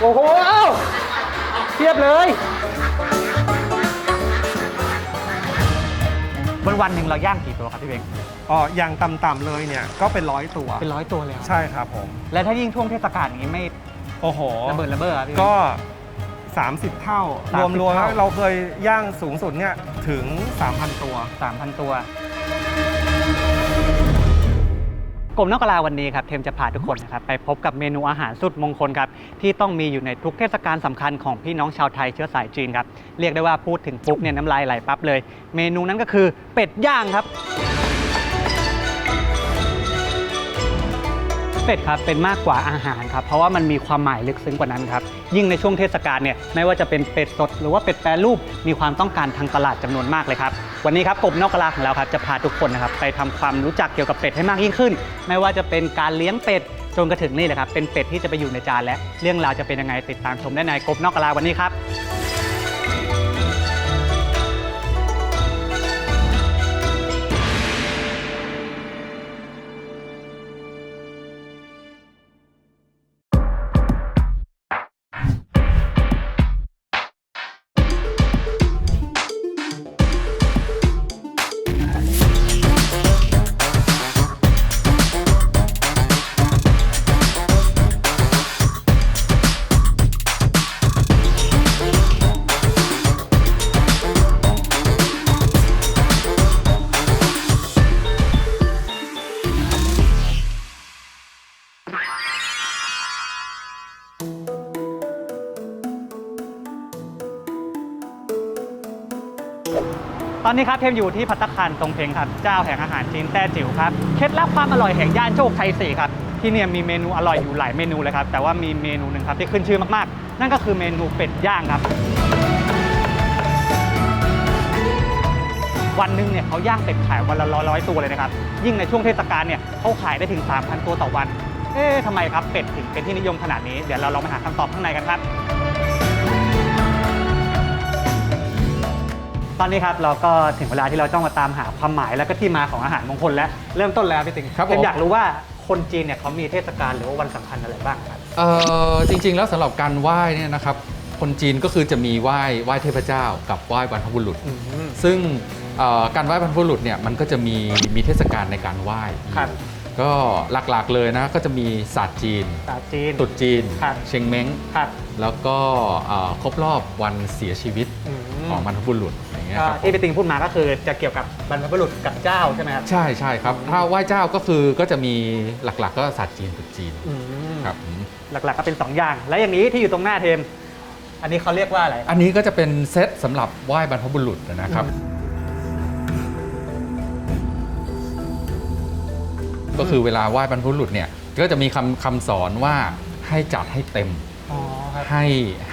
โอ้โหเทียบเลย วันวันๆหนึ่งเราย่างกี่ตัวครับพี่เบงอ๋ออย่างต่ำๆเลยเนี่ยก็เป็นร้อยตัว เป็นร้อยตัวเลยเหรอใช่ครับผม และถ้ายิ่งช่วงเทศกาลอย่างนี้ไม่โอ้โหระเบิดระเบ้อครับพี่เบง ก็ 30 เท่า30รวมรวมเท่า เราเคยย่างสูงสุดเนี่ยถึง 3,000 ตัว สามพันตัว กรมนกกะลาวันนี้ครับเทมจะพาทุกคนนะครับไปพบกับเมนูอาหารสุดมงคลครับที่ต้องมีอยู่ในทุกเทศกาลสำคัญของพี่น้องชาวไทยเชื้อสายจีนครับเรียกได้ว่าพูดถึงปุ๊บเนี่ยน้ำลายไหลปั๊บเลย เมนูนั้นก็คือเป็ดย่างครับ เป็ดครับเป็นมากกว่าอาหารครับเพราะว่ามันมีความหมายลึกซึ้งกว่านั้นครับ ยิ่งในช่วงเทศกาลเนี่ยไม่ว่าจะเป็นเป็ดสดหรือว่าเป็ดแปรรูปมีความต้องการทางตลาดจำนวนมากเลยครับวันนี้ครับกบนอกกะลาของเราครับจะพาทุกคนนะครับไปทำความรู้จักเกี่ยวกับเป็ดให้มากยิ่งขึ้น ไม่ว่าจะเป็นการเลี้ยงเป็ดจนกระถึงนี่แหละครับเป็นเป็ดที่จะไปอยู่ในจานและเรื่องราวจะเป็นยังไงติดตามชมได้ในกบนอกกะลาวันนี้ครับ อนนี้ครับเทมอยู่ที่พัตตาคารตรงเพงครับเจ้าแห่งอาหารจีนแต้จิ๋วครับเคล็ดลับความอร่อยแห่งย่านโชคชัย4ครับที่เนี่ยมีเมนูอร่อยอยู่หลายเมนูเลยครับแต่ว่ามีเมนูหนึ่งครับที่ขึ้นชื่อมากๆ นั่นก็คือเมนูเป็ดย่างครับ วันหนึ่งเนี่ยเขาย่างเป็ดขายวันละร้อยร้อยตัวเลยนะครับยิ่งในช่วงเทศกาลเนี่ยเขาขายได้ถึง 3,000 ตัวต่อวันเอ๊ะทำไมครับเป็ดถึงเป็นที่นิยมขนาดนี้เดี๋ยวเราลองไปหาคำตอบข้างในกันครับ ตอนนี้ครับเราก็ถึงเวลาที่เราต้องมาตามหาความหมายแล้วก็ที่มาของอาหารมงคลแล้วเริ่มต้นแล้วพี่ติงครับผมเมอยากรู้ว่าคนจีนเนี่ยเขามีเทศกาลหรือว่าวันสำคัญอะไรบ้างครับ เอ่อจริง ๆ แล้วสำหรับการไหว้เนี่ยนะครับ คนจีนก็คือจะมีไหว้ไหว้เทพเจ้า กับไหว้บรรพบุรุษ ซึ่งเอ่อการไหว้บรรพบุรุษเนี่ยมันก็จะมีมีเทศกาลในการไหว้ครับ ก็หลักๆเลยนะก็จะมีศาสตร์จีนศาสตร์จีน ตรุษจีน ครับ เชงเม้ง ครับ แล้วก็เอ่อครบรอบวันเสียชีวิตอืม ของบรรพบุรุษ อย่างเงี้ยก็ครับที่พี่ติงพูดมาก็คือจะเกี่ยวกับบรรพบุรุษกับเจ้าใช่ไหมครับ ใช่ใช่ครับถ้าไหว้เจ้าก็คือก็จะมีหลักๆ ก็ศาสตร์จีนตรุษจีนอืม ครับผมหลักๆก็เป็น 2 อย่าง และอย่างนี้ที่อยู่ตรงหน้าเทม อันนี้เขาเรียกว่าอะไร อันนี้ก็จะเป็นเซตสำหรับไหว้บรรพบุรุษนะครับ ก็คือเวลาไหว้บรรพบุรุษเนี่ยก็จะมีคำคำสอนว่าให้จัดให้เต็ม อ๋อครับ ให้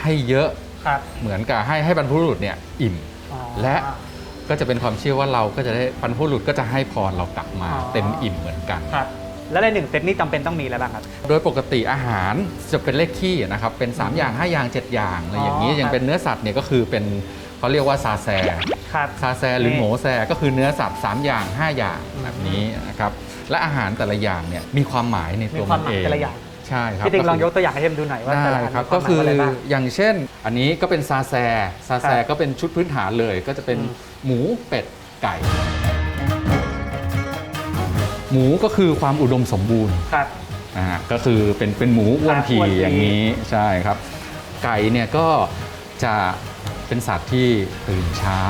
ให้เยอะครับ เหมือนกับให้ให้บรรพบุรุษเนี่ยอิ่ม อ๋อ และก็จะเป็นความเชื่อว่าเราก็จะได้บรรพบุรุษก็จะให้พรเรากลับมา อ๋อ เต็มอิ่มเหมือนกัน ครับ แล้วในหนึ่งเซตนี้จำเป็นต้องมีอะไรบ้างครับ โดยปกติอาหารจะเป็นเลขที่นะครับเป็น 3 อย่าง 5 อย่าง 7 อย่างอะไรอย่างนี้อ๋อออย่างเป็นเนื้อสัตว์เนี่ยก็คือเป็นเขาเรียกว่าซาแซ ครับ ซาแซหรือนี่โหมแซก็คือเนื้อสัตว์ 3 อย่าง 5 อย่างอืมแบบนี้นะครับและอาหารแต่ละอย่างเนี่ยมีความหมายในตัวมีความัมนหมายเองแต่ละอย่าง ใช่ครับพี่ติงลองยก็กตัวอย่างให้เทมดูหน่อยว่าคือแต่ละได้อันครับมีก็วามหมายคืออะไรบ้างอย่างเช่น อันนี้ก็เป็นซาแซซาแซครับก็เป็นชุดพื้นฐานเลย ก็จะเป็นอืมหมูเป็ดไก่ หมูก็คือความอุดมสมบูรณ์ครับนะฮะก็คือเป็นเป็นหมูอ้วนครับผีอ้วนผีอย่างนี้ใช่ครับ ไก่เนี่ยก็จะเป็นสัตว์ที่ตื่นเช้า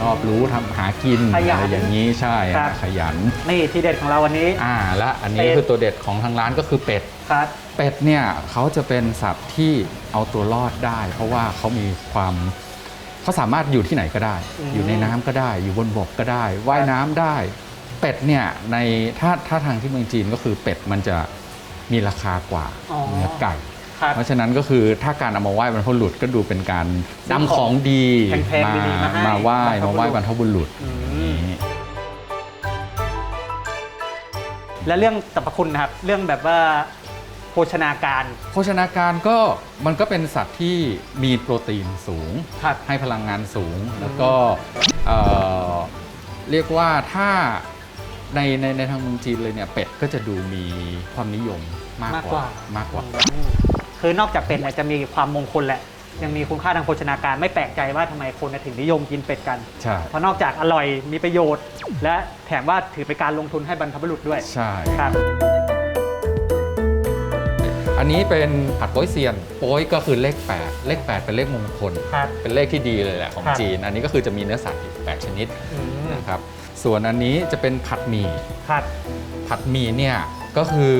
รอบรู้ทำหากินขยันอะไรอย่างนี้ใช่ครัฮะบขยันนี่ที่เด็ดของเราวันนี้อ่าและอันนี้เป็ดคือตัวเด็ดของทางร้านก็คือเป็ด ครับเป็ดเนี่ยเขาจะเป็นสัตว์ที่เอาตัวรอดได้ เพราะว่าเขามีความเขาสามารถอยู่ที่ไหนก็ได้ อืม อยู่ในน้ำก็ได้ อยู่บนบกก็ได้ ว่ายน้ำได้ เป็ดเนี่ยในถ้าถ้าทางที่เมืองจีนก็คือเป็ดมันจะมีราคากว่าอ๋อ เนื้อไก่ ครับ เพราะฉะนั้นก็คือถ้าการเอามาไหว้บรรพบุรุษก็ดูเป็นการนำของดีแพงๆดีๆมาให้มาไหว้บรรพบุรุษ มาไหว้บรรพบุรุษอืมอย่างนี้และเรื่องสรรพคุณนะครับ เรื่องแบบว่าโภชนาการ โภชนาการก็มันก็เป็นสัตว์ที่มีโปรตีนสูง ครับให้พลังงานสูง แล้วก็เอ่อเรียกว่าถ้าในในในทางเมืองจีนเลยเนี่ยเป็ดก็จะดูมีความนิยมมากมากกกว่าว่ามากกว่า อืมคือนอกจากเป็ดเนี่ยจะมีความมงคลแหละ ยังมีคุณค่าทางโภชนาการไม่แปลกใจว่าทำไมคนถึงนิยมกินเป็ดกัน ใช่ เพราะนอกจากอร่อยมีประโยชน์ และแถมว่าถือเป็นการลงทุนให้บรรพบุรุษด้วยใช่ ครับ อันนี้เป็นผัดโป๊ยเซียนโป๊ยก็คือเลข 8 เลข 8 เป็นเลขมงคล ครับเป็นเลขที่ดีเลยแหละของครับจีน อันนี้ก็คือจะมีเนื้อสัตว์อยู่8ชนิดอืมนะครับส่วนอันนี้จะเป็นผัดหมี่ครับผัดหมี่เนี่ยก็คือ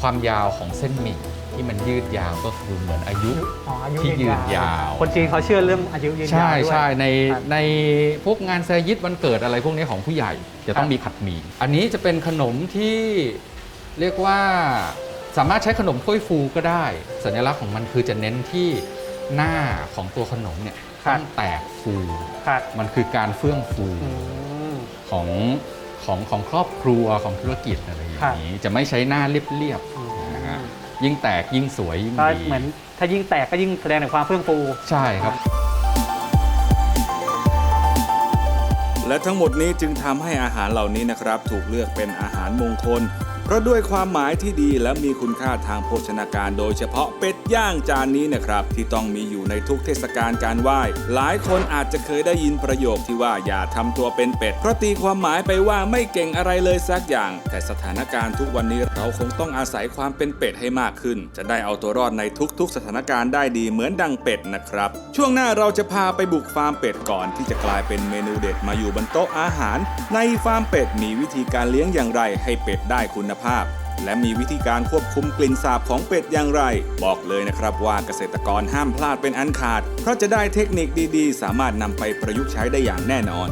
ความยาวของเส้นหมี่ที่มันยืดยาวก็คือเหมือนอายุ อ๋ออายุที่ยืนยาว คนจีนเขาเชื่อเรื่องอายุยืนยาวใช่ด้วย ใช่ในครับในพวกงานแซยิตวันเกิดอะไรพวกนี้ของผู้ใหญ่จะต้องครับ มีผัดหมี่อันนี้จะเป็นขนมที่เรียกว่า สามารถใช้ขนมถ้วยฟูก็ได้ สัญลักษณ์ของมันคือจะเน้นที่หน้าของตัวขนมเนี่ยต้องแตกฟู ครับมันคือการเฟื่องฟูอืม ของของของครอบครัวของธุรกิจอะไรอย่างนี้ จะไม่ใช้หน้าเรียบอืม ๆนะฮะยิ่งแตกยิ่งสวยยิ่งก็ดีเหมือนถ้ายิ่งแตกก็ยิ่งแสดงถึงความเฟื่องฟู ใช่ครับ และทั้งหมดนี้จึงทำให้อาหารเหล่านี้นะครับ ถูกเลือกเป็นอาหารมงคล เพราะด้วยความหมายที่ดีและมีคุณค่าทางโภชนาการ โดยเฉพาะเป็ดย่างจานนี้นะครับ ที่ต้องมีอยู่ในทุกเทศกาลการไหว้ หลายคนอาจจะเคยได้ยินประโยคที่ว่าอย่าทำตัวเป็นเป็ดเพราะตีความหมายไปว่าไม่เก่งอะไรเลยสักอย่าง แต่สถานการณ์ทุกวันนี้เราคงต้องอาศัยความเป็นเป็ดให้มากขึ้น จะได้เอาตัวรอดในทุกๆ สถานการณ์ได้ดีเหมือนดังเป็ดนะครับ ช่วงหน้าเราจะพาไปบุกฟาร์มเป็ดก่อนที่จะกลายเป็นเมนูเด็ดมาอยู่บนโต๊ะอาหาร ในฟาร์มเป็ดมีวิธีการเลี้ยงอย่างไรให้เป็ดได้คุณภาพ และมีวิธีการควบคุมกลิ่นสาบของเป็ดอย่างไร บอกเลยนะครับว่าเกษตรกรห้ามพลาดเป็นอันขาด เพราะจะได้เทคนิคดีๆ สามารถนำไปประยุกต์ใช้ได้อย่างแน่นอน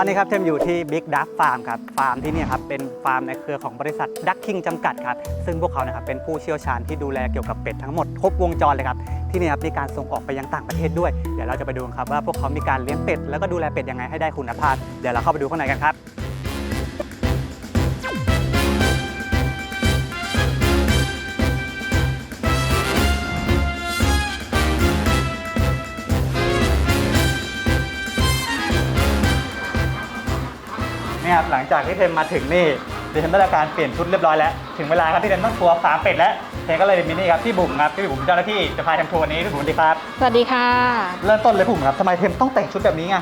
ตอนนี้ครับเทมอยู่ที่ Big Duck Farm ครับ ฟาร์มที่นี่ครับเป็นฟาร์มในเครือของบริษัท Duck King จำกัดครับ ซึ่งพวกเขานะครับเป็นผู้เชี่ยวชาญที่ดูแลเกี่ยวกับเป็ดทั้งหมดครบวงจรเลยครับ ที่นี่ครับมีการส่งออกไปยังต่างประเทศด้วย เดี๋ยวเราจะไปดูครับว่าพวกเขามีการเลี้ยงเป็ดแล้วก็ดูแลเป็ดยังไงให้ได้คุณภาพ เดี๋ยวเราเข้าไปดูข้างในกันครับ หลังจากที่เทมมาถึงนี่ดิฉันได้รับการเปลี่ยนชุดเรียบร้อยแล้ว ถึงเวลาครับที่เทมต้องทัวร์ฟาร์มเป็ดแล้วเทมก็เลยมีนี่ครับพี่บุ๋มครับพี่บุ๋มเจ้าหน้าที่จะพาเทมทัวร์วันนี้พี่บุ๋มสวัสดีครับ สวัสดีค่ะ เริ่มต้นเลยพี่บุ๋มครับทำไมเทมต้องแต่งชุดแบบนี้ไง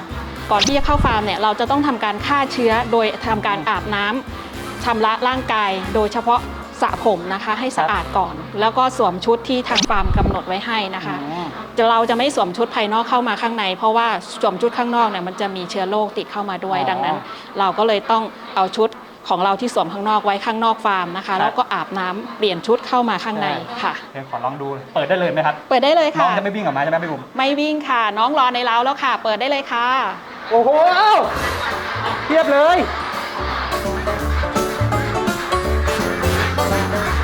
ก่อนที่จะเข้าฟาร์มเนี่ยเราจะต้องทำการฆ่าเชื้อโดยทำการอาบน้ำชำระร่างกาย โดยเฉพาะสระผมนะคะ ให้สะอาดก่อน แล้วก็สวมชุดที่ทางฟาร์มกำหนดไว้ให้นะคะจะ เราจะไม่สวมชุดภายนอกเข้ามาข้างใน เพราะว่าสวมชุดข้างนอกเนี่ยมันจะมีเชื้อโรคติดเข้ามาด้วย อ๋อดังนั้น เราก็เลยต้องเอาชุดของเราที่สวมข้างนอกไว้ข้างนอกฟาร์มนะคะแล้วก็อาบน้ำเปลี่ยนชุดเข้ามาข้างในค่ะเทมขอลองดู เปิดได้เลยไหมครับ เปิดได้เลยน้องค่ะ จะไม่วิ่งออกมาใช่ไหมพี่บุ๋มไม่วิ่งค่ะ น้องรอในเล้าแล้วค่ะ เปิดได้เลยค่ะ โอ้โหเทียบเลย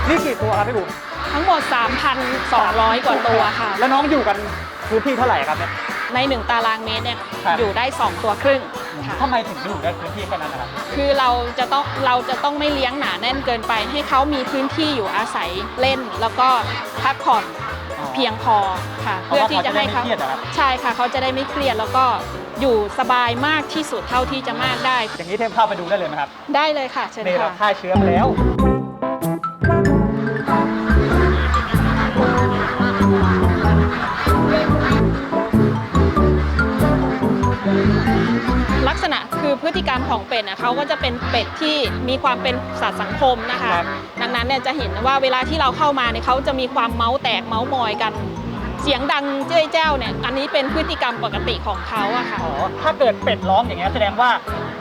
นี่กี่ตัวครับพี่บุ๋ม ทั้งหมด 3,200 กว่าตัวค่ะ แล้วน้องอยู่กันพื้นที่เท่าไหร่ครับเนี่ย ใน 1 ตารางเมตรเนี่ยครับ อยู่ได้ 2 ตัวครึ่งค่ะ ทำไมถึงอยู่ได้พื้นที่แค่นั้นนะครับ คือเราจะต้องเราจะต้องไม่เลี้ยงหนาแน่นเกินไป ให้เขามีพื้นที่อยู่อาศัยเล่น แล้วก็พักผ่อนอ๋อเพียงพอค่ะ เพราะเพื่อว่าที่จะให้เขาเขาจะได้ไม่เครียดเหรอครับ ใช่ค่ะ เขาจะได้ไม่เครียดแล้วก็อยู่สบายมากที่สุดเท่าที่จะมากได้ อย่างนี้เทมเข้าไปดูได้เลยไหมครับ ได้เลยค่ะ เชิญนี่เราค่ะ ฆ่าเชื้อมาแล้ว คือพฤติกรรมของเป็ดน่ะเขาก็จะเป็นเป็ดที่มีความเป็นสัตว์สังคมนะคะ ครับ ดังนั้นเนี่ยจะเห็นว่าเวลาที่เราเข้ามาเนี่ยเขาจะมีความเมาส์แตกเมาส์มอยกัน เสียงดังเจ้ยเจ้าเนี่ยอันนี้เป็นพฤติกรรมปกติของเขาอะค่ะ อ๋อถ้าเกิดเป็ดร้องอย่างเงี้ยแสดงว่า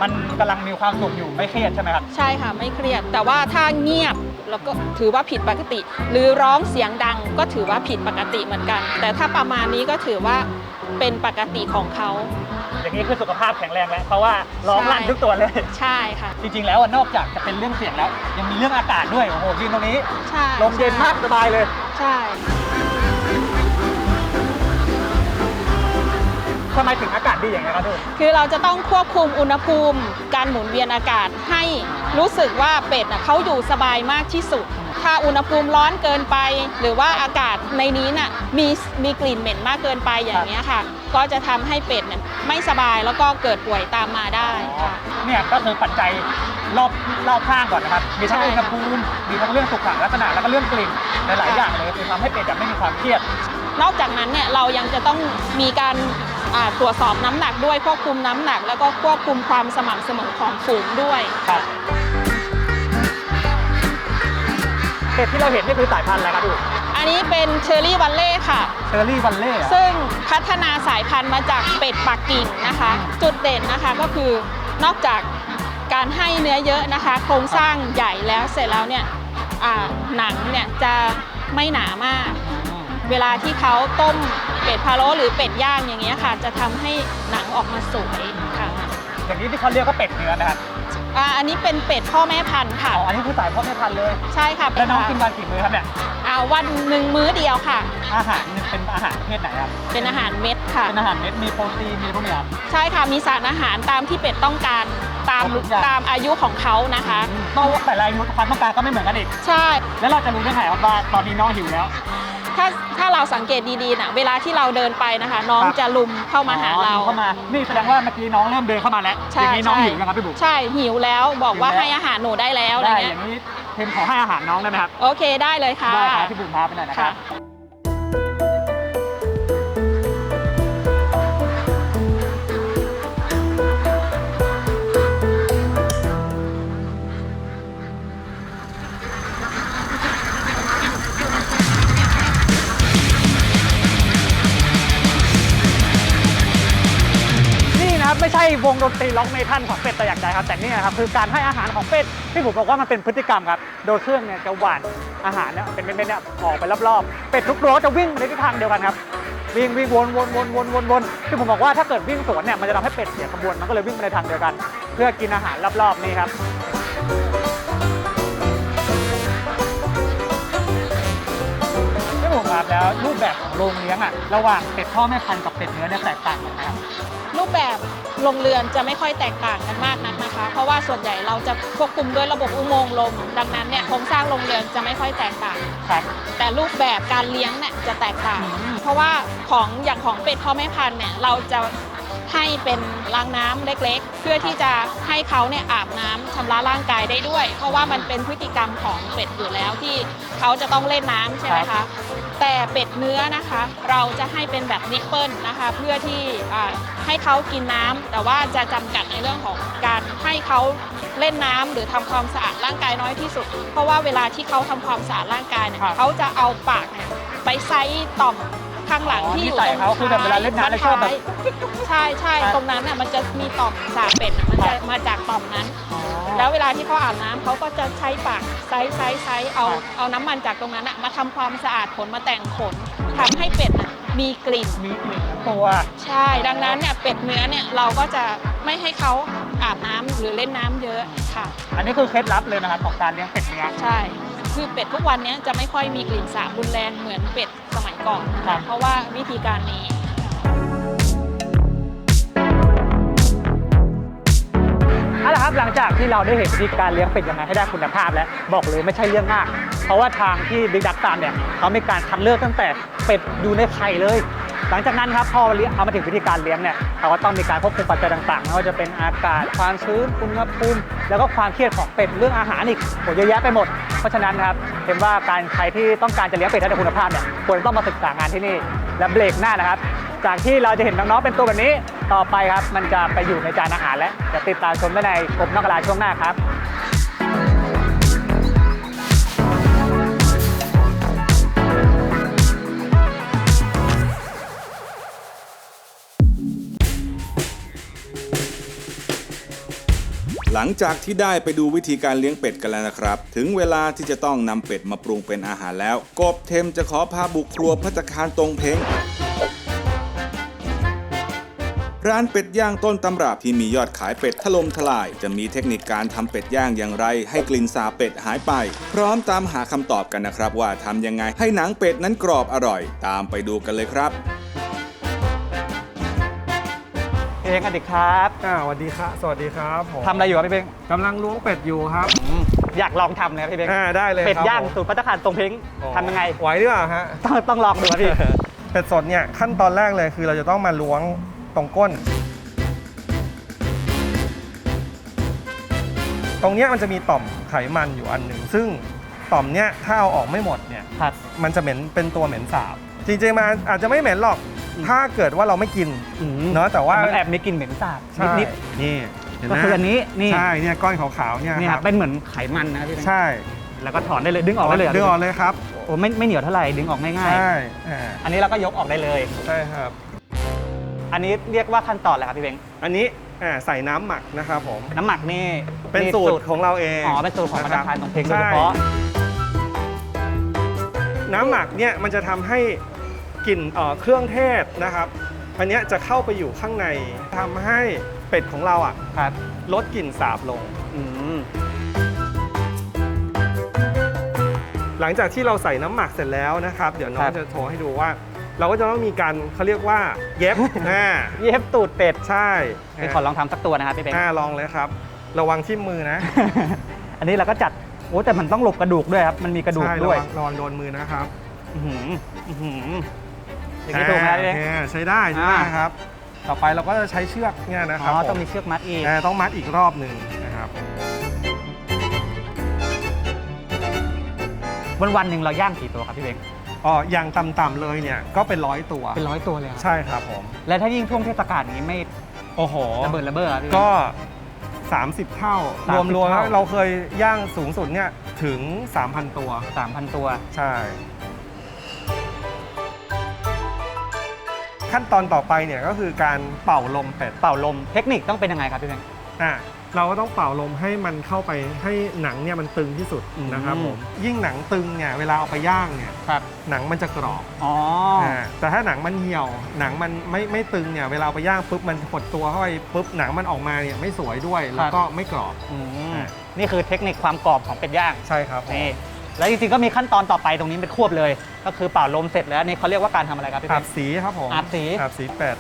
มันกำลังมีความสุขอยู่ไม่เครียดใช่ไหมครับ ใช่ค่ะไม่เครียด แต่ว่าถ้าเงียบแล้วก็ถือว่าผิดปกติ หรือร้องเสียงดังก็ถือว่าผิดปกติเหมือนกัน แต่ถ้าประมาณนี้ก็ถือว่าเป็นปกติของเขา อย่างนี้คือสุขภาพแข็งแรงแล้วเพราะว่าร้องใช่ลั่นทุกตัวเลย ใช่ค่ะ จริงๆ แล้วอะนอกจากจะเป็นเรื่องเสียงแล้ว ยังมีเรื่องอากาศด้วยโอ้โหยืนตรงนี้ใช่ลมเย็นมากสบายเลย ใช่ทำไมถึงอากาศดีอย่างนี้ยครับทุกคือเราจะต้องควบคุมอุณหภูมิ การหมุนเวียนอากาศให้รู้สึกว่าเป็ดน่ะเขาอยู่สบายมากที่สุด ถ้าอุณหภูมิร้อนเกินไป หรือว่าอากาศในนี้น่ะมีมีกลิ่นเหม็นมากเกินไปอย่างเงี้ยค่ะ ก็จะทำให้เป็ดเนี่ย ไม่สบายแล้วก็เกิดป่วยตามมาได้ค่ะ เนี่ยก็คือปัจจัยรอบรอบข้างก่อนนะครับ มีทั้งใช่อุณหภูมิ มีทั้งเรื่องสุขลักษณะแล้วก็เรื่องกลิ่นหลายๆอย่างเลยคือทำให้เป็ดจะไม่มีความเครียด นอกจากนั้นเนี่ยเรายังจะต้องมีการอ่าตรวจสอบน้ำหนักด้วยควบคุมน้ำหนัก แล้วก็ควบคุมความสม่ำเสมอของฝูงด้วย ครับ เป็ดที่เราเห็นนี่คือสายพันธุ์อะไรครับพี่ อันนี้เป็นเชอร์รี่วันเล่ค่ะ เชอร์รี่วันเล่ซึ่งพัฒนาสายพันธุ์มาจากเป็ดปักกิ่งนะคะ จุดเด่นนะคะก็คือนอกจากการให้เนื้อเยอะนะคะ โครงสร้างใหญ่แล้วเสร็จแล้วเนี่ยอ่าหนังเนี่ยจะไม่หนามากเวลาที่เขาต้มเป็ดพะโล้หรือเป็ดย่างอย่างเงี้ยค่ะ จะทำให้หนังออกมาสวยค่ะ อย่างนี้ที่เขาเรียกว่าเป็ดเนื้อนะครับ อ่าอันนี้เป็นเป็ดพ่อแม่พันธุ์ค่ะ อ๋ออันนี้คือสายพ่อแม่พันธุ์เลยใช่ค่ะแล้วน้องกินเป็วันกี่มื้อครับเนี่ยอ่าวันหนึ่งมื้อเดียวค่ะ อาหารนี่เป็นอาหารประเภทไหนครับเป็นอาหารเม็ดค่ะ เป็นอาหารเม็ดมีโปรตีนมีพวกนี้ครับ ใช่ค่ะมีสารอาหารตามที่เป็ดต้องการตามครบทุกอย่าง ตามอายุของเขานะคะเพราะว่าแต่ละอายุความต้องการก็ไม่เหมือนกันอีก ใช่ แล้วเราจะรู้ได้ไงครับว่าตอนนี้น้องหิวแล้วถ้าถ้าเราสังเกตดีๆนะเวลาที่เราเดินไปนะคะ น้องครับ จะลุมเข้ามาหาเรา อ๋อเข้ามา นี่แสดงว่าเมื่อกี้น้องเริ่มเดินเข้ามาแล้วใช่อย่างนี้น้องใช่ หิวนะครับพี่บุ๋ม ใช่หิวแล้วบอกว่าหิวแล้ว ให้อาหารหนูได้แล้วอะไรได้อเงี้ยย่างนี้เทมขอให้อาหารน้องได้ไหมครับ โอเคได้เลยค่ะ ได้ครับพี่บุ๋มพาไปหน่อยนะครัค่ะ ช่วงดนตรีล็อกเมทัลของเป็ดแต่อย่างใดครับ แต่นี่นะครับคือการให้อาหารของเป็ดที่ผมบอกว่ามันเป็นพฤติกรรมครับ โดยเครื่องเนี่ยจะหว่านอาหารเนี่ยเป็นเม็ดๆเนี่ยออกไปรอบๆ เป็ดทุกตัวจะวิ่งไปในทิศทางเดียวกันครับวิ่งวิ่งวนวนวนวนวนวนที่ผมบอกว่าถ้าเกิดวิ่งสวนเนี่ยมันจะทำให้เป็ดเสียขบวนมันก็เลยวิ่งไปในทางเดียวกัน เพื่อกินอาหารรอบๆนี่ครับที่ผมครับแล้วรูปแบบของโรงเลี้ยงอะระหว่างเป็ดพ่อแม่พันธุ์กับเป็ดเนื้อเนี่ยแตกต่างกันไหมครับ รูปแบบโรงเรือนจะไม่ค่อยแตกต่างกันมากนักนะคะ เพราะว่าส่วนใหญ่เราจะควบคุมด้วยระบบอุโมงค์ลม ดังนั้นเนี่ยโครงสร้างโรงเรือนจะไม่ค่อยแตกต่าง ครับแต่รูปแบบการเลี้ยงเนี่ยจะแตกต่าง เพราะว่าของอย่างของเป็ดพ่อแม่พันธุ์เนี่ยเราจะให้เป็นรางน้ำเล็กๆ เพื่อที่จะให้เขาเนี่ยอาบน้ำชำระร่างกายได้ด้วย เพราะว่ามันเป็นพฤติกรรมของเป็ดอยู่แล้วที่เขาจะต้องเล่นน้ำใช่ไหมคะ แต่เป็ดเนื้อนะคะ เราจะให้เป็นแบบนิปเปิลนะคะ เพื่อที่อ่า ให้เขากินน้ำแต่ว่าจะจำกัดในเรื่องของการให้เขาเล่นน้ำหรือทำความสะอาดร่างกายน้อยที่สุด เพราะว่าเวลาที่เขาทำความสะอาดร่างกายเนี่ยครับเขาจะเอาปากเนี่ยไปไซส์ต่อมข้างหลังอ๋อที่อยู่นิสัยตรงเขาคือแบบเวลาเล่นน้ำแล้วชอบแบบใช่ใช่ครับตรงนั้นน่ะมันจะมีต่อมสาเป็ดน่ะมันจะมาจากต่อมนั้น แล้วเวลาที่เขาอาบน้ำเขาก็จะใช้ปากไซส์ไซส์ไซส์เอาครับเอาน้ำมันจากตรงนั้นน่ะมาทำความสะอาดขนมาแต่งขนทำให้เป็ดน่ะ มีกลิ่น มีกลิ่นทั้งตัว ใช่ ดังนั้นเนี่ยเป็ดเนื้อเนี่ยเราก็จะไม่ให้เขาอาบน้ำหรือเล่นน้ำเยอะค่ะ อันนี้คือเคล็ดลับเลยนะครับของการเลี้ยงเป็ดเนื้อ ใช่ คือเป็ดทุกวันเนี้ยจะไม่ค่อยมีกลิ่นสาบรุนแรงเหมือนเป็ดสมัยก่อนนะครัคะบเพราะว่าวิธีการนี้ เอาละครับหลังจากที่เราได้เห็นวิธีการเลี้ยงเป็ดยังไงให้ได้คุณภาพแล้วบอกเลยไม่ใช่เรื่องง่ายเพราะว่าทางที่บิ๊กดักตามเนี่ยเขามีการคัดเลือกตั้งแต่เป็ดอยู่ในไข่เลย หลังจากนั้นครับพอเลี้ยงเอามาถึงวิธีการเลี้ยงเนี่ยเขาก็ต้องมีการควบคุมปัจจัยต่างๆไม่ว่าจะเป็นอากาศความชื้นอุณหภูมิแล้วก็ความเครียดของเป็ดเรื่องอาหารอีกโหเยอะแยะไปหมด เพราะฉะนั้นครับเห็นว่าการใครที่ต้องการจะเลี้ยงเป็ดให้ได้คุณภาพเนี่ยควรต้องมาศึกษางานที่นี่และเบรกหน้านะครับ จากที่เราจะเห็นน้องๆเป็นตัวแบบนี้ ต่อไปครับ มันจะไปอยู่ในจานอาหารแล้วจะติดตามชมได้ในกบนอกกระลาช่วงหน้าครับหลังจากที่ได้ไปดูวิธีการเลี้ยงเป็ดกันแล้วนะครับ ถึงเวลาที่จะต้องนำเป็ดมาปรุงเป็นอาหารแล้ว กบเทมจะขอพาบุกครัวพัตตาคารตรงเพง ร้านเป็ดย่างต้นตำรับที่มียอดขายเป็ดถล่มทลาย จะมีเทคนิคการทำเป็ดย่างอย่างไร ให้กลิ่นสาบเป็ดหายไป พร้อมตามหาคำตอบกันนะครับ ว่าทำยังไงให้หนังเป็ดนั้นกรอบอร่อย ตามไปดูกันเลยครับเองอดีครับอ่าสวัสดีครับสวัสดีครับผมทำอะไรอยู่ครับพี่เพ้งกำลังล้วงเป็ดอยู่ครับอืมอยากลองทำเลยครับพี่เพ้งอ่าได้เลยเป็ดครับย่างผมสูตรพัตตาคารตรงเพ้งทำยังไงไหวหรือเปล่าฮะต้องต้องลองดูครับพี่ เป็ดสดเนี่ยขั้นตอนแรกเลยคือเราจะต้องมาล้วง ตรงก้น ตรงเนี้ยมันจะมีต่อมไขมันอยู่อันหนึ่ง ซึ่งต่อมเนี้ยถ้าเอาออกไม่หมดเนี่ยมันจะเหม็นเป็นตัวเหม็นสาบ จริงๆมาอาจจะไม่เหม็นหรอกถ้าเกิดว่าเราไม่กินเนาะแต่ว่ามันแอบมีกลิ่นเหม็นสาบนิดๆนี่ก็คืออันนี้นี่ใช่เนี่ยก้อนขาวๆเนี่ยนี่ครับเป็นเหมือนไขมันนะพี่ใช่แล้วก็ถอนได้เลยดึงออกได้เลยดึงออกเลยครับโอ้ไม่ไม่เหนียวเท่าไหร่ดึงออกง่ายๆใช่อ่อันนี้เราก็ยกออกได้เลย ใช่ครับ อันนี้เรียกว่าขั้นตอนอะไรครับพี่เบงอันนี้อ่าใส่น้ำหมักนะครับผม น้ำหมักนี่เป็นสูตรของเราเองอ๋อเป็นสูตรของประธานตรงเพลงโดยเฉใช่พาะน้ำหมักเนี่ยมันจะทำให้กลิ่นเอ่อเครื่องเทศนะครับ อันเนี้ยจะเข้าไปอยู่ข้างในทำให้เป็ดของเราอะครับ ลดกลิ่นสาบลง อืม หลังจากที่เราใส่น้ำหมักเสร็จแล้วนะครับ เดี๋ยวน้องจะโชว์ให้ดูว่า เราก็จะต้องมีการเขาเรียกว่าเย็บ อ่าเย็บตูดเป็ดใช่ไปขอลองทำสักตัวนะครับพี่เบงอ่าลองเลยครับ ระวังที่มือนะ อันนี้เราก็จัดโอ้แต่มันต้องหลบกระดูกด้วยครับ มันมีกระดูกใช่ด้วยระงระวังโดนมือนะครับอื้อหืออื้อหืออย่างนี้ถูกไหมครับพี่เบงอ่าใช้ได้ใช้ได้อ่า ครับ ต่อไปเราก็จะใช้เชือกเนี่ยนะคอ๋รับอต้องผมมีเชือกมัดอีก อ่าต้องมัดอีกรอบหนึ่งนะครับ วันวันๆหนึ่งเราย่างกี่ตัวครับพี่เบง อ๋ออย่างต่ำๆเลยเนี่ยก็เป็นร้อยตัว เป็นร้อยตัวเลยครับใช่ครับผม และถ้ายิ่งช่วงเทศกาลนี้ไม่โอ้โหระเบิดระเบ้อครับพี่เบงก็ 30 เท่า30รวมรวมเท่าเราเคยย่างสูงสุดเนี่ยถึง 3,000 ตัว สามพันตัว ใช่ ขั้นตอนต่อไปเนี่ยก็คือการเป่าลมเป็ด เป่าลมเทคนิคต้องเป็นยังไงครับพี่เบงอะ เราก็ต้องเป่าลมให้มันเข้าไปให้หนังเนี่ยมันตึงที่สุดอืมนะครับผมยิ่งหนังตึงเนี่ยเวลาเอาไปย่างเนี่ยครับหนังมันจะกรอบอ๋ออ่าแต่ถ้าหนังมันเหี่ยว หนังมันไม่ไม่ตึงเนี่ยเวลาเอาไปย่างปุ๊บมันหดตัวเข้าไปปุ๊บหนังมันออกมาเนี่ยไม่สวยด้วยแล้วก็ไม่กรอบอืมอ่านี่คือเทคนิคความกรอบของเป็ดย่างใช่ครับผมนี่แล้วจริงๆก็มีขั้นตอนต่อไปตรงนี้เป็นควบเลย ก็คือเป่าลมเสร็จแล้วนี่เขาเรียกว่าการทำอะไรครับพี่อาเป๊บกสีครับผมอาบสีอาบสีเป็ด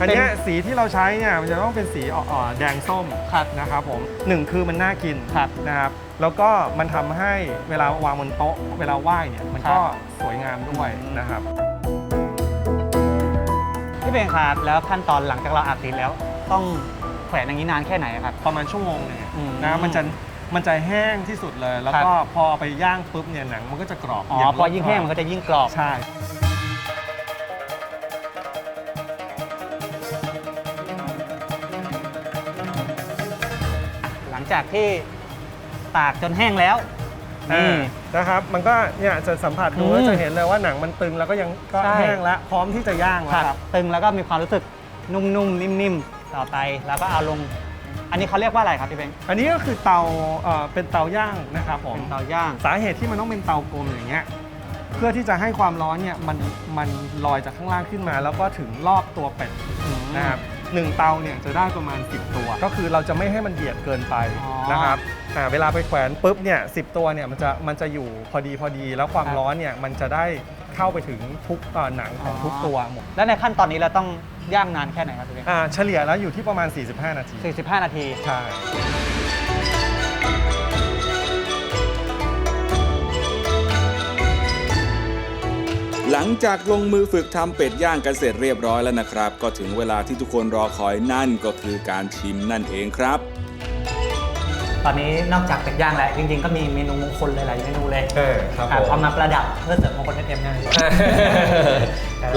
อันเนี้ยสีที่เราใช้เนี่ยมันจะต้องเป็นสีอ่อนๆแดงส้มครับนะครับผมหนึ่งคือมันน่ากินครับนะครับแล้วก็มันทำให้เวลาวางบนโต๊ะ เวลาไหว้เนี่ยมันครับก็สวยงามด้วยอืมนะครับพี่เบงครับแล้วขั้นตอนหลังจากเราอาบสีแล้ว ต้องแขวนอย่างนี้นานแค่ไหนครับประมาณชั่วโมงหนึงอืมนะมันจะมันจะแห้งที่สุดเลย แล้วครับก็พอเอาไปย่างปุ๊บเนี่ยหนังมันก็จะกรอบอ๋อางพอยิ่งแห้งมันก็จะยิ่งกรอบใช่ ลังจากที่ตากจนแห้งแล้วนี่อ่านะครับ มันก็เนี่ยจะสัมผัสดูอืมก็จะเห็นเลยว่าหนังมันตึงแล้วก็ยังก็ใช่ แห้งแล้วพร้อมที่จะย่างแล้วครับครับตึงแล้วก็มีความรู้สึกนุ่มๆนิ่มๆต่อไปแล้วก็เอาลง อันนี้เขาเรียกว่าอะไรครับพี่เบงอันนี้ก็คือเตาเอ่อเป็นเตาย่างนะครับผม เป็นเตาย่าง สาเหตุที่มันต้องเป็นเตากลมอย่างเงี้ยเพื่อที่จะให้ความร้อนเนี่ยมันมันลอยจากข้างล่างขึ้นมา แล้วก็ถึงรอบตัวเป็ดนะครับ หนึ่งเตาเนี่ยจะได้ประมาณ 10 ตัว ก็คือเราจะไม่ให้มันเบียดเกินไปอ๋อนะครับอ่าเวลาไปแขวนปุ๊บเนี่ยสิตัวเนี่ยมันจะมันจะอยู่พอดีพอดี แล้วความครับ ร้อนเนี่ยมันจะได้เข้าไปถึงทุกเอ่อหนังของทุกตัวหมดแล้วในขั้นตอนนี้เราต้องย่างนานแค่ไหนครับพี่เบงอ่าเฉลี่ยแล้วอยู่ที่ประมาณ 45 นาที 45 นาที ใช่ หลังจากลงมือฝึกทำเป็ดย่างกันเสร็จเรียบร้อยแล้วนะครับ ก็ถึงเวลาที่ทุกคนรอคอยนั่นก็คือการชิมนั่นเองครับ ตอนนี้นอกจากเป็ดย่างแล้วจริงๆ ก็มีเมนูมงคลหลายๆเมนูเลยเออครับอะผม เอามาประดับเพื่อเสริมมงคลเอ็มๆนะ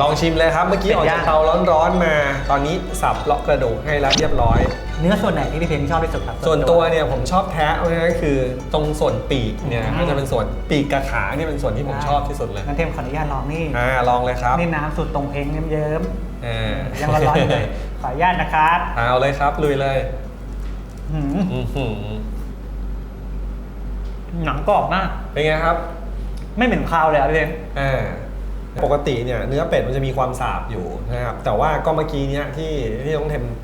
ลองชิมเลยครับ เมื่อกี้ออกเป็ดย่าจาง กเตาร้อนๆมา ตอนนี้สับเลาะกระดูกให้แล้วเรียบร้อย เนื้อส่วนไหนที่พี่เพงชอบที่สุดครับ ส่วนตัวเนี่ยผมชอบแท้เพราะฉะนั้นคือตรงส่วนปีกเนี่ยอืม ก็จะเป็นส่วนปีกกับขาเนี่ยเป็นส่วนที่ผมชอบที่สุดเลยงั้นเทมขออนุญาตลองนี่อ่าลองเลยครับนี่น้ำสุดตรงเพงเยิ้มอ่าๆยังร้อนๆอยู่เลยขออนุญาตนะครับเอาเลยครับลุยเลยหืมอื้อหือหนังกรอบมาก เป็นไงครับ ไม่เหม็นคาวเลยอะพี่เพงอ่าปกติเนี่ยเนื้อเป็ดมันจะมีความสาบอยู่นะครับแต่ว่าก็เมื่อกี้เนี่ยที่ที่ต้องเทมเอ่อ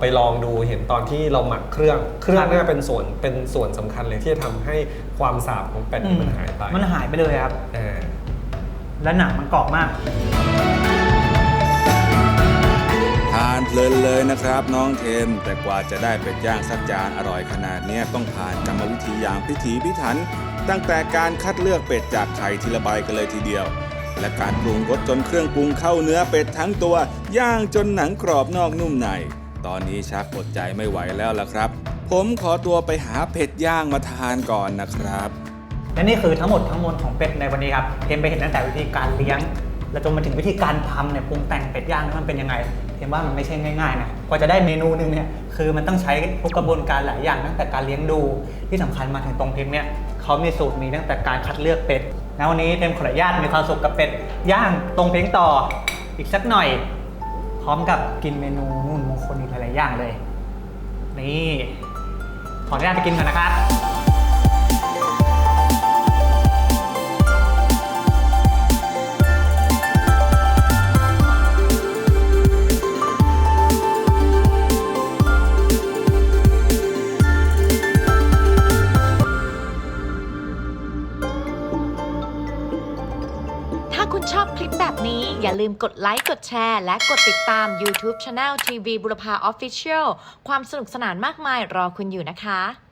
ไปลองดูเห็นตอนที่เราหมักเครื่อง เครื่องเนี่ยเป็นส่วนเป็นส่วนสำคัญเลยที่จะทำให้ความสาบของเป็ดเนี่ยมันหายไป มันหายไปเลยครับอ่าและหนังมันกรอบมาก ทานเพลินเลยนะครับ น้องเทมแต่กว่าจะได้เป็ดย่างสักจานอร่อยขนาดเนี้ยต้องผ่านกรรมวิธีอย่างพิถีพิถัน ตั้งแต่การคัดเลือกเป็ดจากไข่ทีละใบกันเลยทีเดียวและการปรุงรสจนเครื่องปรุงเข้าเนื้อเป็ดทั้งตัว ย่างจนหนังกรอบนอกนุ่มใน ตอนนี้ชักอดใจไม่ไหวแล้วล่ะครับ ผมขอตัวไปหาเป็ดย่างมาทานก่อนนะครับ และนี่คือทั้งหมดทั้งมวลของเป็ดในวันนี้ครับเทมไปเห็นตั้งแต่วิธีการเลี้ยง แล้วจนมาถึงวิธีการทำเนี่ยปรุงแต่งเป็ดย่างมันเป็นยังไงเทมว่ามันไม่ใช่ง่ายๆนะกว่าจะได้เมนูหนึงเนี่ยคือมันต้องใช้ทุกกระบวนการหลายอย่างตั้งแต่การเลี้ยงดูที่สำคัญมาถึงตรงเทมเนี่ยเขามีสูตรมีตั้งแต่การคัดเลือกเป็ดแล้ววันนี้เทมขออนุญาตมีความสุขกับเป็ดย่างตรงเพลงต่ออีกสักหน่อย พร้อมกับกินเมนูนู่นมงคลอีกหลายๆอย่างเลย นี่ ขออนุญาตไปกินก่อนนะครับ อย่าลืมกดไลค์ กดแชร์ และกดติดตาม YouTube Channel TV บุรพา Official ความสนุกสนานมากมายรอคุณอยู่นะคะ